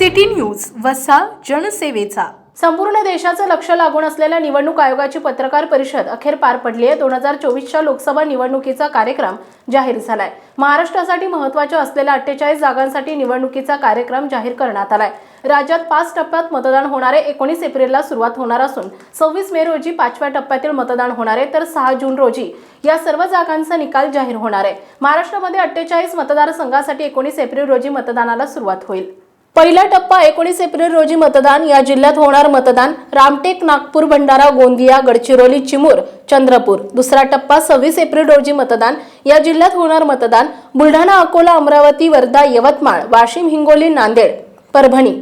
City news वसा जनसेवेचा. संपूर्ण देशाचं लक्ष लागून असलेल्या निवडणूक आयोगाची पत्रकार परिषद अखेर पार पडली आहे. दोन हजार चोवीसच्या लोकसभा निवडणुकीचा कार्यक्रम जाहीर झालाय. महाराष्ट्रासाठी महत्त्वाच्या असलेल्या अठ्ठेचाळीस जागांसाठी निवडणुकीचा कार्यक्रम जाहीर करण्यात आलाय. राज्यात पाच टप्प्यात मतदान होणारे एकोणीस एप्रिलला सुरुवात होणार असून सव्वीस मे रोजी पाचव्या टप्प्यातील मतदान होणार आहे. तर सहा जून रोजी या सर्व जागांचा निकाल जाहीर होणार आहे. महाराष्ट्रामध्ये अठ्ठेचाळीस मतदारसंघासाठी एकोणीस एप्रिल रोजी मतदानाला सुरुवात होईल. पहिला टप्पा एकोणीस एप्रिल रोजी मतदान. या जिल्ह्यात होणार मतदान रामटेक नागपूर भंडारा गोंदिया गडचिरोली चिमूर चंद्रपूर. दुसरा टप्पा सव्वीस एप्रिल रोजी मतदान. या जिल्ह्यात होणार मतदान बुलढाणा अकोला अमरावती वर्धा यवतमाळ वाशिम हिंगोली नांदेड परभणी.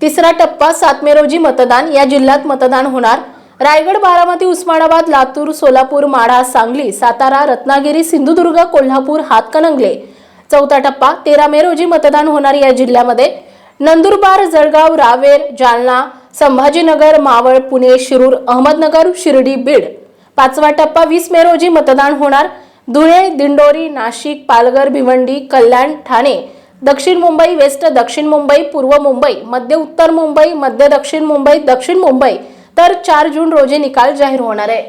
तिसरा टप्पा सात मे रोजी मतदान. या जिल्ह्यात मतदान होणार रायगड बारामती उस्मानाबाद लातूर सोलापूर माढा सांगली सातारा रत्नागिरी सिंधुदुर्ग कोल्हापूर हातकणंगले. चौथा टप्पा तेरा मे रोजी मतदान होणार या जिल्ह्यामध्ये. नंदुरबार जळगाव रावेर जालना संभाजीनगर मावळ पुणे शिरूर अहमदनगर शिर्डी बीड. पाचवा टप्पा वीस मे रोजी मतदान होणार. धुळे दिंडोरी नाशिक पालघर भिवंडी कल्याण ठाणे. दक्षिण मुंबई वेस्ट दक्षिण मुंबई पूर्व मुंबई मध्य उत्तर मुंबई मध्य दक्षिण मुंबई दक्षिण मुंबई. तर चार जून रोजी निकाल जाहीर होणार आहे.